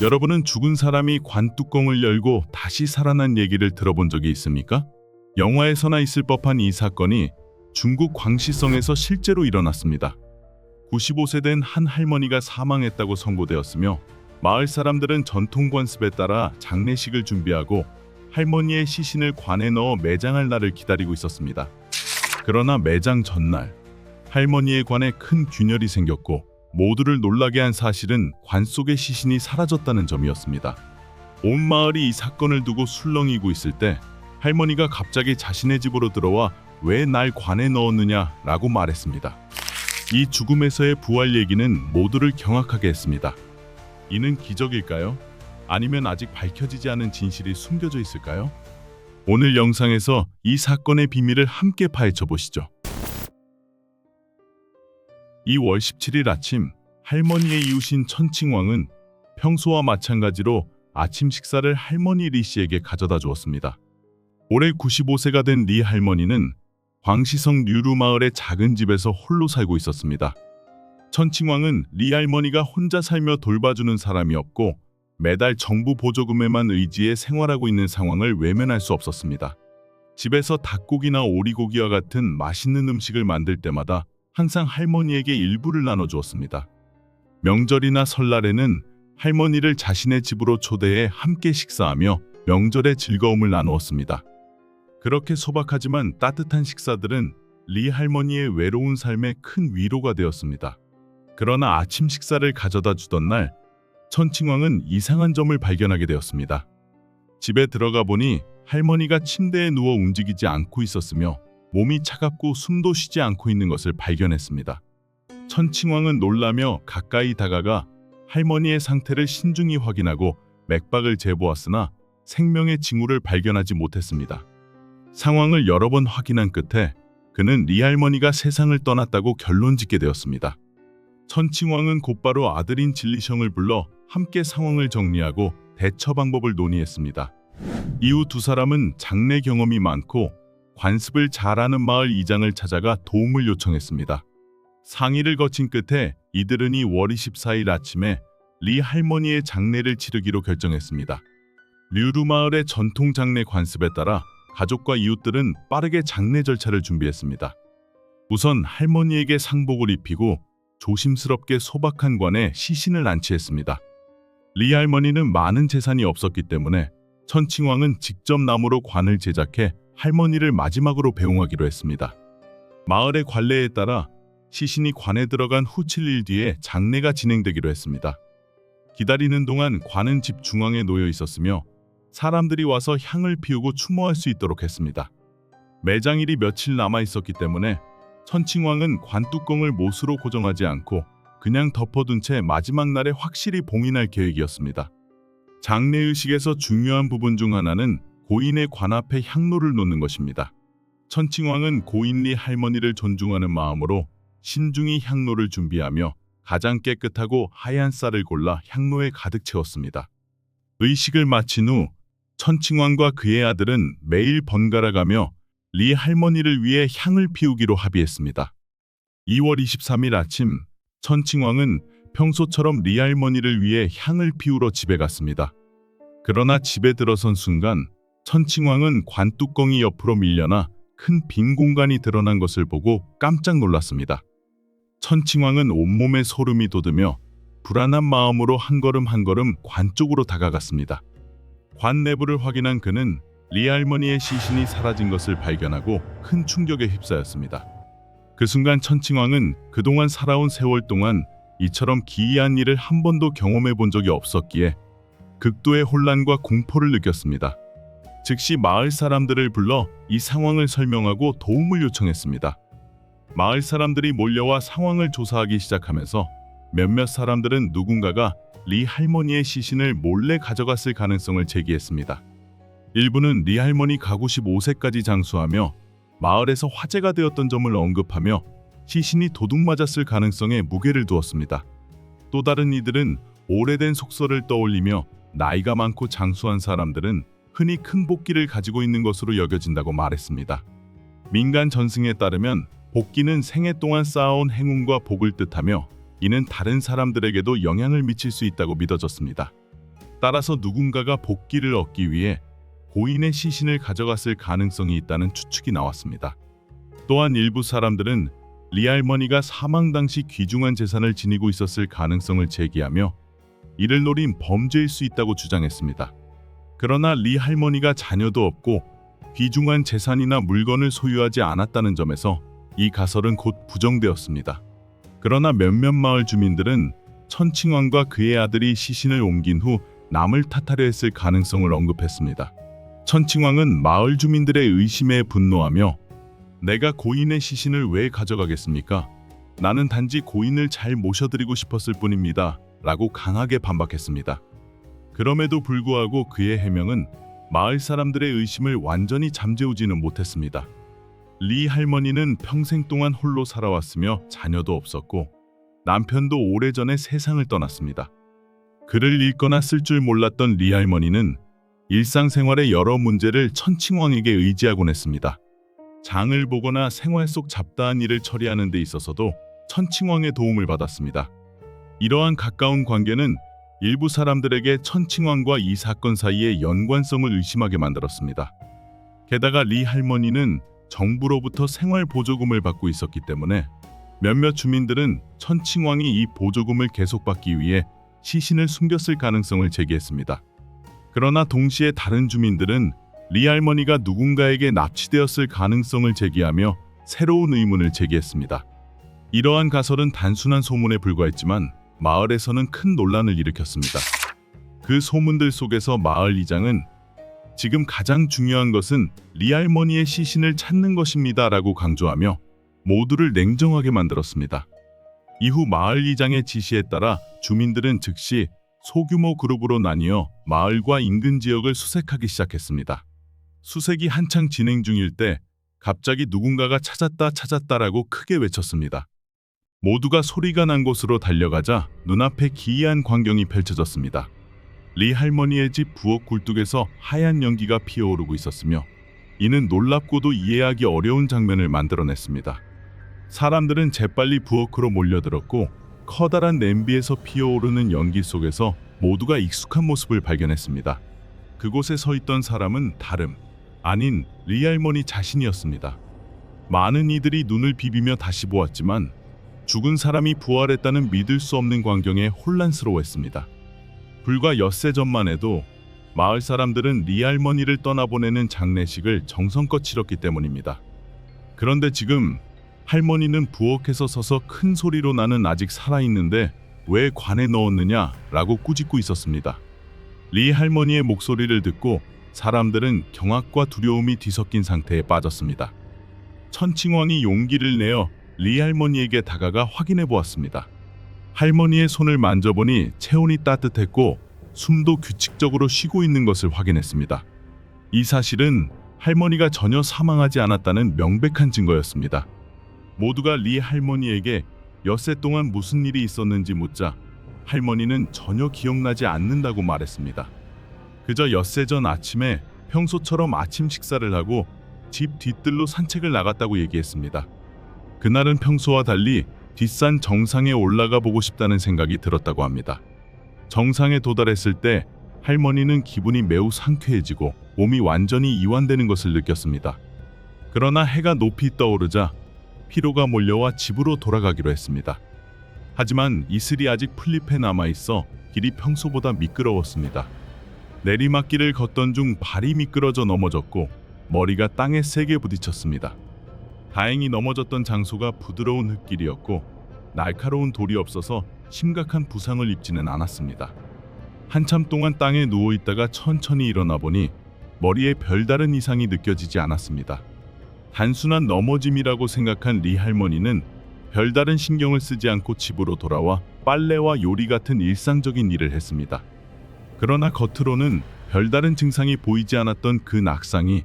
여러분은 죽은 사람이 관뚜껑을 열고 다시 살아난 얘기를 들어본 적이 있습니까? 영화에서나 있을 법한 이 사건이 중국 광시성에서 실제로 일어났습니다. 95세 된 한 할머니가 사망했다고 선고되었으며 마을 사람들은 전통 관습에 따라 장례식을 준비하고 할머니의 시신을 관에 넣어 매장할 날을 기다리고 있었습니다. 그러나 매장 전날 할머니의 관에 큰 균열이 생겼고 모두를 놀라게 한 사실은 관 속의 시신이 사라졌다는 점이었습니다. 온 마을이 이 사건을 두고 술렁이고 있을 때 할머니가 갑자기 자신의 집으로 들어와 왜 날 관에 넣었느냐라고 말했습니다. 이 죽음에서의 부활 얘기는 모두를 경악하게 했습니다. 이는 기적일까요? 아니면 아직 밝혀지지 않은 진실이 숨겨져 있을까요? 오늘 영상에서 이 사건의 비밀을 함께 파헤쳐 보시죠. 2월 17일 아침 할머니의 이웃인 천칭왕은 평소와 마찬가지로 아침 식사를 할머니 리 씨에게 가져다 주었습니다. 올해 95세가 된 리 할머니는 광시성 류루 마을의 작은 집에서 홀로 살고 있었습니다. 천칭왕은 리 할머니가 혼자 살며 돌봐주는 사람이 없고 매달 정부 보조금에만 의지해 생활하고 있는 상황을 외면할 수 없었습니다. 집에서 닭고기나 오리고기와 같은 맛있는 음식을 만들 때마다 항상 할머니에게 일부를 나눠주었습니다. 명절이나 설날에는 할머니를 자신의 집으로 초대해 함께 식사하며 명절의 즐거움을 나누었습니다. 그렇게 소박하지만 따뜻한 식사들은 리 할머니의 외로운 삶에 큰 위로가 되었습니다. 그러나 아침 식사를 가져다 주던 날 천칭왕은 이상한 점을 발견하게 되었습니다. 집에 들어가 보니 할머니가 침대에 누워 움직이지 않고 있었으며 몸이 차갑고 숨도 쉬지 않고 있는 것을 발견했습니다. 천칭왕은 놀라며 가까이 다가가 할머니의 상태를 신중히 확인하고 맥박을 재보았으나 생명의 징후를 발견하지 못했습니다. 상황을 여러 번 확인한 끝에 그는 리 할머니가 세상을 떠났다고 결론짓게 되었습니다. 천칭왕은 곧바로 아들인 진리성을 불러 함께 상황을 정리하고 대처 방법을 논의했습니다. 이후 두 사람은 장례 경험이 많고 관습을 잘하는 마을 이장을 찾아가 도움을 요청했습니다. 상의를 거친 끝에 이들은 2월 24일 아침에 리 할머니의 장례를 치르기로 결정했습니다. 류루 마을의 전통 장례 관습에 따라 가족과 이웃들은 빠르게 장례 절차를 준비했습니다. 우선 할머니에게 상복을 입히고 조심스럽게 소박한 관에 시신을 안치했습니다. 리 할머니는 많은 재산이 없었기 때문에 천칭왕은 직접 나무로 관을 제작해 할머니를 마지막으로 배웅하기로 했습니다. 마을의 관례에 따라 시신이 관에 들어간 후 7일 뒤에 장례가 진행되기로 했습니다. 기다리는 동안 관은 집 중앙에 놓여 있었으며 사람들이 와서 향을 피우고 추모할 수 있도록 했습니다. 매장일이 며칠 남아 있었기 때문에 천칭왕은 관뚜껑을 못으로 고정하지 않고 그냥 덮어둔 채 마지막 날에 확실히 봉인할 계획이었습니다. 장례의식에서 중요한 부분 중 하나는 고인의 관 앞에 향로를 놓는 것입니다. 천칭왕은 고인리 할머니를 존중하는 마음으로 신중히 향로를 준비하며 가장 깨끗하고 하얀 쌀을 골라 향로에 가득 채웠습니다. 의식을 마친 후 천칭왕과 그의 아들은 매일 번갈아 가며 리 할머니를 위해 향을 피우기로 합의했습니다. 2월 23일 아침 천칭왕은 평소처럼 리 할머니를 위해 향을 피우러 집에 갔습니다. 그러나 집에 들어선 순간 천칭왕은 관뚜껑이 옆으로 밀려나 큰 빈 공간이 드러난 것을 보고 깜짝 놀랐습니다. 천칭왕은 온몸에 소름이 돋으며 불안한 마음으로 한 걸음 한 걸음 관 쪽으로 다가갔습니다. 관 내부를 확인한 그는 리 할머니의 시신이 사라진 것을 발견하고 큰 충격에 휩싸였습니다. 그 순간 천칭왕은 그동안 살아온 세월 동안 이처럼 기이한 일을 한 번도 경험해 본 적이 없었기에 극도의 혼란과 공포를 느꼈습니다. 즉시 마을 사람들을 불러 이 상황을 설명하고 도움을 요청했습니다. 마을 사람들이 몰려와 상황을 조사하기 시작하면서 몇몇 사람들은 누군가가 리 할머니의 시신을 몰래 가져갔을 가능성을 제기했습니다. 일부는 리 할머니 가구 15세까지 장수하며 마을에서 화제가 되었던 점을 언급하며 시신이 도둑 맞았을 가능성에 무게를 두었습니다. 또 다른 이들은 오래된 속설을 떠올리며 나이가 많고 장수한 사람들은 흔히 큰 복기를 가지고 있는 것으로 여겨진다고 말했습니다. 민간 전승에 따르면 복기는 생애 동안 쌓아온 행운과 복을 뜻하며 이는 다른 사람들에게도 영향을 미칠 수 있다고 믿어졌습니다. 따라서 누군가가 복기를 얻기 위해 고인의 시신을 가져갔을 가능성이 있다는 추측이 나왔습니다. 또한 일부 사람들은 리 할머니가 사망 당시 귀중한 재산을 지니고 있었을 가능성을 제기하며 이를 노린 범죄일 수 있다고 주장했습니다. 그러나 리 할머니가 자녀도 없고 귀중한 재산이나 물건을 소유하지 않았다는 점에서 이 가설은 곧 부정되었습니다. 그러나 몇몇 마을 주민들은 천칭왕과 그의 아들이 시신을 옮긴 후 남을 탓하려 했을 가능성을 언급했습니다. 천칭왕은 마을 주민들의 의심에 분노하며 내가 고인의 시신을 왜 가져가겠습니까? 나는 단지 고인을 잘 모셔드리고 싶었을 뿐입니다. 라고 강하게 반박했습니다. 그럼에도 불구하고 그의 해명은 마을 사람들의 의심을 완전히 잠재우지는 못했습니다. 리 할머니는 평생 동안 홀로 살아왔으며 자녀도 없었고 남편도 오래전에 세상을 떠났습니다. 글을 읽거나 쓸 줄 몰랐던 리 할머니는 일상생활의 여러 문제를 천칭왕에게 의지하곤 했습니다. 장을 보거나 생활 속 잡다한 일을 처리하는 데 있어서도 천칭왕의 도움을 받았습니다. 이러한 가까운 관계는 일부 사람들에게 천칭왕과 이 사건 사이의 연관성을 의심하게 만들었습니다. 게다가 리 할머니는 정부로부터 생활 보조금을 받고 있었기 때문에 몇몇 주민들은 천칭왕이 이 보조금을 계속 받기 위해 시신을 숨겼을 가능성을 제기했습니다. 그러나 동시에 다른 주민들은 리 할머니가 누군가에게 납치되었을 가능성을 제기하며 새로운 의문을 제기했습니다. 이러한 가설은 단순한 소문에 불과했지만 마을에서는 큰 논란을 일으켰습니다. 그 소문들 속에서 마을 이장은 지금 가장 중요한 것은 리 할머니의 시신을 찾는 것입니다 라고 강조하며 모두를 냉정하게 만들었습니다. 이후 마을 이장의 지시에 따라 주민들은 즉시 소규모 그룹으로 나뉘어 마을과 인근 지역을 수색하기 시작했습니다. 수색이 한창 진행 중일 때 갑자기 누군가가 찾았다 찾았다라고 크게 외쳤습니다. 모두가 소리가 난 곳으로 달려가자 눈앞에 기이한 광경이 펼쳐졌습니다. 리 할머니의 집 부엌 굴뚝에서 하얀 연기가 피어오르고 있었으며 이는 놀랍고도 이해하기 어려운 장면을 만들어냈습니다. 사람들은 재빨리 부엌으로 몰려들었고 커다란 냄비에서 피어오르는 연기 속에서 모두가 익숙한 모습을 발견했습니다. 그곳에 서 있던 사람은 다름 아닌 리 할머니 자신이었습니다. 많은 이들이 눈을 비비며 다시 보았지만 죽은 사람이 부활했다는 믿을 수 없는 광경에 혼란스러워했습니다. 불과 엿새 전만 해도 마을 사람들은 리 할머니를 떠나보내는 장례식을 정성껏 치렀기 때문입니다. 그런데 지금 할머니는 부엌에서 서서 큰 소리로 나는 아직 살아있는데 왜 관에 넣었느냐라고 꾸짖고 있었습니다. 리 할머니의 목소리를 듣고 사람들은 경악과 두려움이 뒤섞인 상태에 빠졌습니다. 천칭왕이 용기를 내어 리 할머니에게 다가가 확인해 보았습니다. 할머니의 손을 만져보니 체온이 따뜻했고 숨도 규칙적으로 쉬고 있는 것을 확인했습니다. 이 사실은 할머니가 전혀 사망하지 않았다는 명백한 증거였습니다. 모두가 리 할머니에게 엿새 동안 무슨 일이 있었는지 묻자 할머니는 전혀 기억나지 않는다고 말했습니다. 그저 엿새 전 아침에 평소처럼 아침 식사를 하고 집 뒤뜰로 산책을 나갔다고 얘기했습니다. 그날은 평소와 달리 뒷산 정상에 올라가 보고 싶다는 생각이 들었다고 합니다. 정상에 도달했을 때 할머니는 기분이 매우 상쾌해지고 몸이 완전히 이완되는 것을 느꼈습니다. 그러나 해가 높이 떠오르자 피로가 몰려와 집으로 돌아가기로 했습니다. 하지만 이슬이 아직 풀잎에 남아 있어 길이 평소보다 미끄러웠습니다. 내리막길을 걷던 중 발이 미끄러져 넘어졌고 머리가 땅에 세게 부딪혔습니다. 다행히 넘어졌던 장소가 부드러운 흙길이었고 날카로운 돌이 없어서 심각한 부상을 입지는 않았습니다. 한참 동안 땅에 누워 있다가 천천히 일어나 보니 머리에 별다른 이상이 느껴지지 않았습니다. 단순한 넘어짐이라고 생각한 리 할머니는 별다른 신경을 쓰지 않고 집으로 돌아와 빨래와 요리 같은 일상적인 일을 했습니다. 그러나 겉으로는 별다른 증상이 보이지 않았던 그 낙상이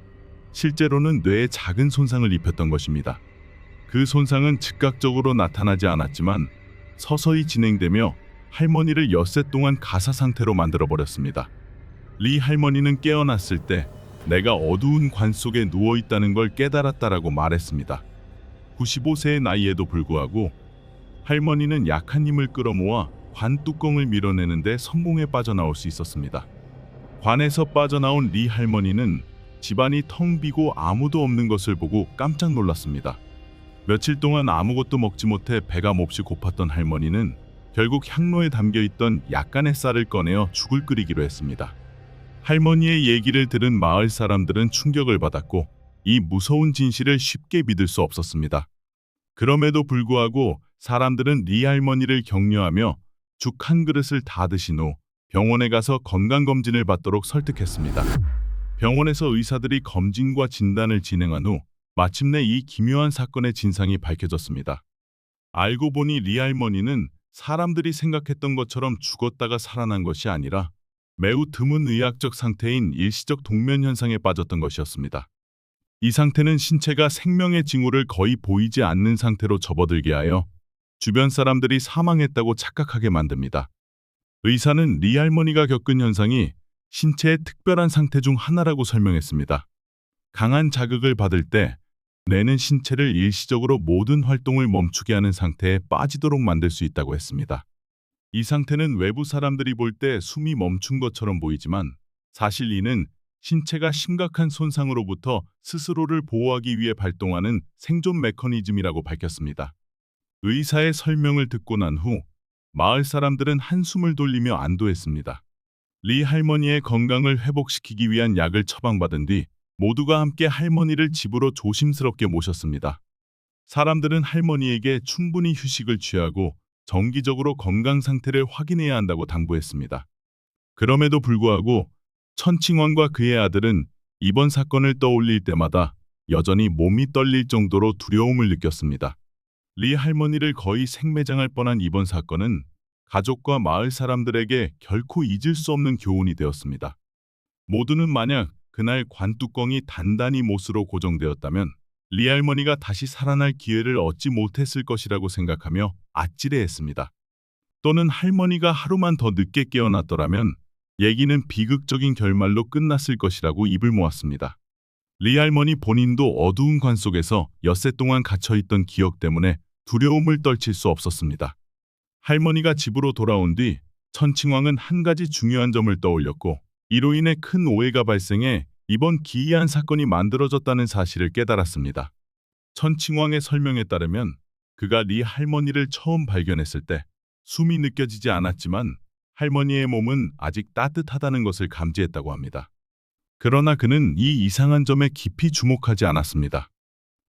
실제로는 뇌에 작은 손상을 입혔던 것입니다. 그 손상은 즉각적으로 나타나지 않았지만 서서히 진행되며 할머니를 엿새 동안 가사 상태로 만들어 버렸습니다. 리 할머니는 깨어났을 때 내가 어두운 관 속에 누워 있다는 걸 깨달았다라고 말했습니다. 95세의 나이에도 불구하고 할머니는 약한 힘을 끌어모아 관 뚜껑을 밀어내는데 성공해 빠져나올 수 있었습니다. 관에서 빠져나온 리 할머니는 집안이 텅 비고 아무도 없는 것을 보고 깜짝 놀랐습니다. 며칠 동안 아무것도 먹지 못해 배가 몹시 고팠던 할머니는 결국 향로에 담겨 있던 약간의 쌀을 꺼내어 죽을 끓이기로 했습니다. 할머니의 얘기를 들은 마을 사람들은 충격을 받았고 이 무서운 진실을 쉽게 믿을 수 없었습니다. 그럼에도 불구하고 사람들은 리 할머니를 격려하며 죽 한 그릇을 다 드신 후 병원에 가서 건강검진을 받도록 설득했습니다. 병원에서 의사들이 검진과 진단을 진행한 후 마침내 이 기묘한 사건의 진상이 밝혀졌습니다. 알고 보니 리 할머니는 사람들이 생각했던 것처럼 죽었다가 살아난 것이 아니라 매우 드문 의학적 상태인 일시적 동면 현상에 빠졌던 것이었습니다. 이 상태는 신체가 생명의 징후를 거의 보이지 않는 상태로 접어들게 하여 주변 사람들이 사망했다고 착각하게 만듭니다. 의사는 리 할머니가 겪은 현상이 신체의 특별한 상태 중 하나라고 설명했습니다. 강한 자극을 받을 때 뇌는 신체를 일시적으로 모든 활동을 멈추게 하는 상태에 빠지도록 만들 수 있다고 했습니다. 이 상태는 외부 사람들이 볼 때 숨이 멈춘 것처럼 보이지만 사실 이는 신체가 심각한 손상으로부터 스스로를 보호하기 위해 발동하는 생존 메커니즘이라고 밝혔습니다. 의사의 설명을 듣고 난 후 마을 사람들은 한숨을 돌리며 안도했습니다. 리 할머니의 건강을 회복시키기 위한 약을 처방받은 뒤 모두가 함께 할머니를 집으로 조심스럽게 모셨습니다. 사람들은 할머니에게 충분히 휴식을 취하고 정기적으로 건강 상태를 확인해야 한다고 당부했습니다. 그럼에도 불구하고 천칭왕과 그의 아들은 이번 사건을 떠올릴 때마다 여전히 몸이 떨릴 정도로 두려움을 느꼈습니다. 리 할머니를 거의 생매장할 뻔한 이번 사건은 가족과 마을 사람들에게 결코 잊을 수 없는 교훈이 되었습니다. 모두는 만약 그날 관뚜껑이 단단히 못으로 고정되었다면 리 할머니가 다시 살아날 기회를 얻지 못했을 것이라고 생각하며 아찔해했습니다. 또는 할머니가 하루만 더 늦게 깨어났더라면 얘기는 비극적인 결말로 끝났을 것이라고 입을 모았습니다. 리 할머니 본인도 어두운 관 속에서 엿새 동안 갇혀있던 기억 때문에 두려움을 떨칠 수 없었습니다. 할머니가 집으로 돌아온 뒤 천칭왕은 한 가지 중요한 점을 떠올렸고 이로 인해 큰 오해가 발생해 이번 기이한 사건이 만들어졌다는 사실을 깨달았습니다. 천칭왕의 설명에 따르면 그가 리 할머니를 처음 발견했을 때 숨이 느껴지지 않았지만 할머니의 몸은 아직 따뜻하다는 것을 감지했다고 합니다. 그러나 그는 이 이상한 점에 깊이 주목하지 않았습니다.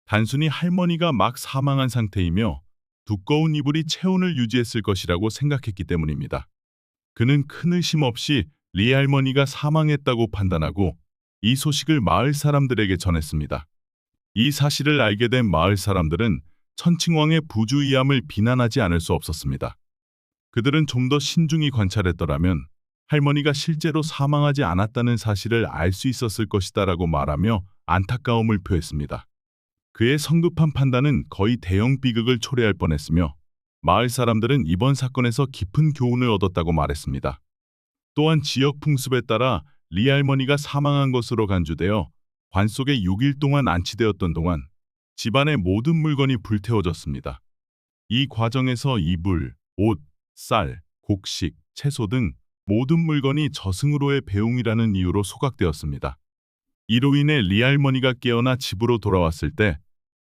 단순히 할머니가 막 사망한 상태이며 두꺼운 이불이 체온을 유지했을 것이라고 생각했기 때문입니다. 그는 큰 의심 없이 리 할머니가 사망했다고 판단하고 이 소식을 마을 사람들에게 전했습니다. 이 사실을 알게 된 마을 사람들은 천칭왕의 부주의함을 비난하지 않을 수 없었습니다. 그들은 좀 더 신중히 관찰했더라면 할머니가 실제로 사망하지 않았다는 사실을 알 수 있었을 것이다라고 말하며 안타까움을 표했습니다. 그의 성급한 판단은 거의 대형 비극을 초래할 뻔했으며 마을 사람들은 이번 사건에서 깊은 교훈을 얻었다고 말했습니다. 또한 지역 풍습에 따라 리 할머니가 사망한 것으로 간주되어 관 속에 6일 동안 안치되었던 동안 집안의 모든 물건이 불태워졌습니다. 이 과정에서 이불, 옷, 쌀, 곡식, 채소 등 모든 물건이 저승으로의 배웅이라는 이유로 소각되었습니다. 이로 인해 리 할머니가 깨어나 집으로 돌아왔을 때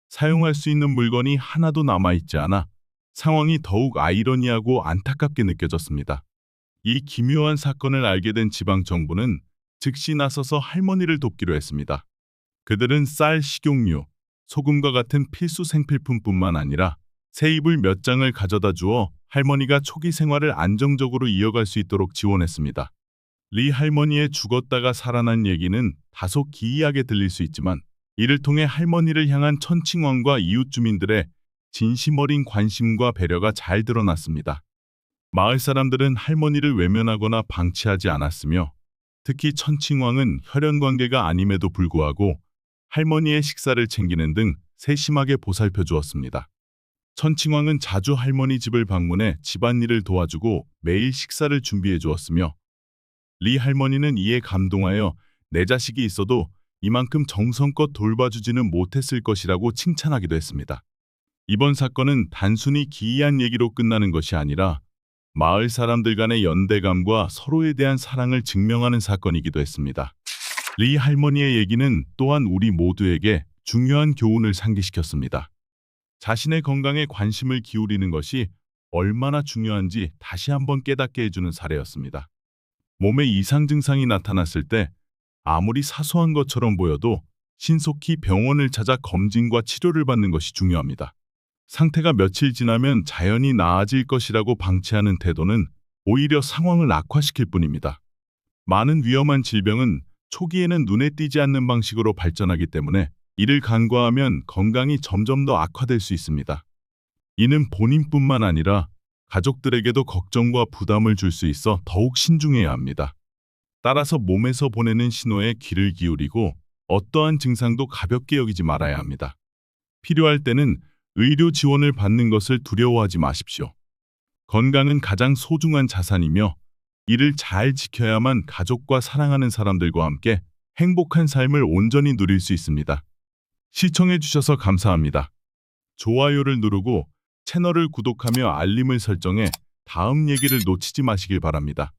사용할 수 있는 물건이 하나도 남아있지 않아 상황이 더욱 아이러니하고 안타깝게 느껴졌습니다. 이 기묘한 사건을 알게 된 지방 정부는 즉시 나서서 할머니를 돕기로 했습니다. 그들은 쌀, 식용유, 소금과 같은 필수 생필품뿐만 아니라 새 이불 몇 장을 가져다 주어 할머니가 초기 생활을 안정적으로 이어갈 수 있도록 지원했습니다. 리 할머니의 죽었다가 살아난 얘기는 다소 기이하게 들릴 수 있지만 이를 통해 할머니를 향한 천칭왕과 이웃 주민들의 진심 어린 관심과 배려가 잘 드러났습니다. 마을 사람들은 할머니를 외면하거나 방치하지 않았으며 특히 천칭왕은 혈연 관계가 아님에도 불구하고 할머니의 식사를 챙기는 등 세심하게 보살펴 주었습니다. 천칭왕은 자주 할머니 집을 방문해 집안일을 도와주고 매일 식사를 준비해 주었으며 리 할머니는 이에 감동하여 내 자식이 있어도 이만큼 정성껏 돌봐주지는 못했을 것이라고 칭찬하기도 했습니다. 이번 사건은 단순히 기이한 얘기로 끝나는 것이 아니라 마을 사람들 간의 연대감과 서로에 대한 사랑을 증명하는 사건이기도 했습니다. 리 할머니의 얘기는 또한 우리 모두에게 중요한 교훈을 상기시켰습니다. 자신의 건강에 관심을 기울이는 것이 얼마나 중요한지 다시 한번 깨닫게 해주는 사례였습니다. 몸에 이상 증상이 나타났을 때 아무리 사소한 것처럼 보여도 신속히 병원을 찾아 검진과 치료를 받는 것이 중요합니다. 상태가 며칠 지나면 자연히 나아질 것이라고 방치하는 태도는 오히려 상황을 악화시킬 뿐입니다. 많은 위험한 질병은 초기에는 눈에 띄지 않는 방식으로 발전하기 때문에 이를 간과하면 건강이 점점 더 악화될 수 있습니다. 이는 본인뿐만 아니라 가족들에게도 걱정과 부담을 줄 수 있어 더욱 신중해야 합니다. 따라서 몸에서 보내는 신호에 귀를 기울이고 어떠한 증상도 가볍게 여기지 말아야 합니다. 필요할 때는 의료 지원을 받는 것을 두려워하지 마십시오. 건강은 가장 소중한 자산이며 이를 잘 지켜야만 가족과 사랑하는 사람들과 함께 행복한 삶을 온전히 누릴 수 있습니다. 시청해 주셔서 감사합니다. 좋아요를 누르고 채널을 구독하며 알림을 설정해 다음 얘기를 놓치지 마시길 바랍니다.